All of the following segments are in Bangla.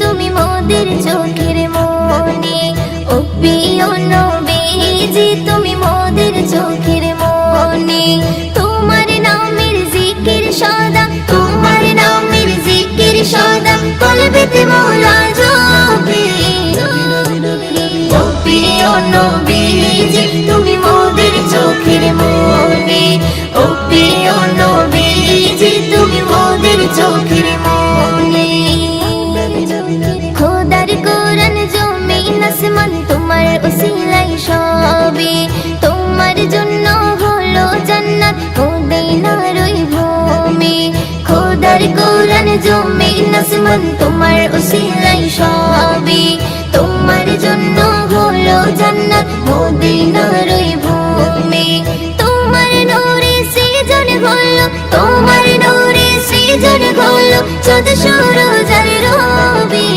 তুমি মোদের চোখের মনে ও প্রিয় নবীজি আসমান তোমার ওসিলাই সবে তোমার জন্য হলো জান্নাত মদিনার ওই ভূমি। তোমার নূরে সৃজন হলো, তোমার নূরে সৃজন হলো চোদ সূরজের রবি।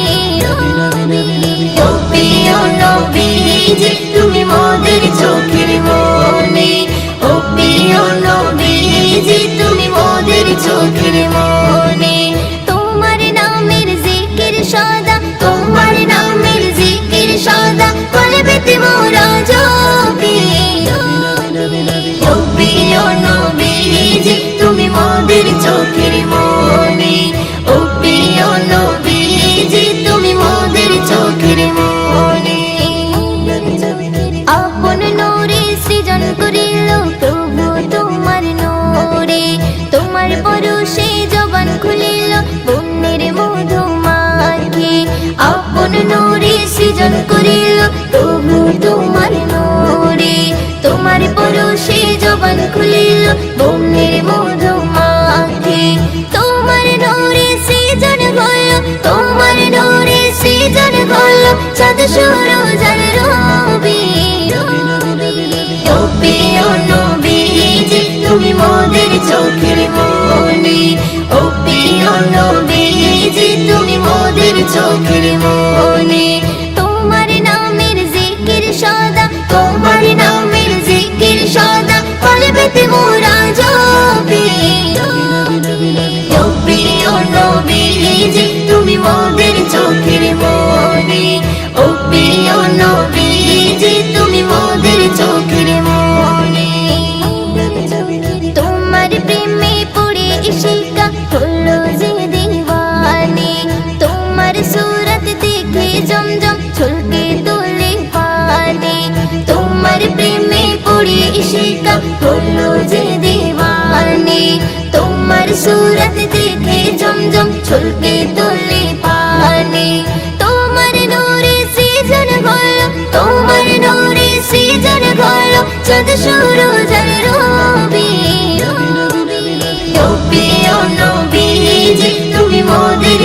ও প্রিয় নবীজি, তুমি মোদের চোখের মনে তুমি মোদের চোখের মনে। ও তুমি মোদের চোখের মনে। আপন নূরে সৃজন করিল, প্রভু তোমার নূরে। তোমার পরশে জবান খুলিল, বন্যের মধু মাখে। আপন নূরে সৃজন করিল খুলিল বন্যের মধু মাখে তোমার নূরে সৃজন হলো, তোমার নূরে সৃজন হলো চাঁদ সূরজের রবি। ও প্রিয় নবীজি তুমি মোদের চোখের মনে। ও প্রিয় নবীজি তুমি মোদের চোখের মনে ইশিকা হলো যে দিওয়ানে তোমার সুরত দেখে জমজম ছলকে তোলে পানে তোমার নূরে সৃজন হলো তোমার নূরে সৃজন হলো চাঁদ সূরজের রবি ও প্রিয় নবীজি তুমি মোদের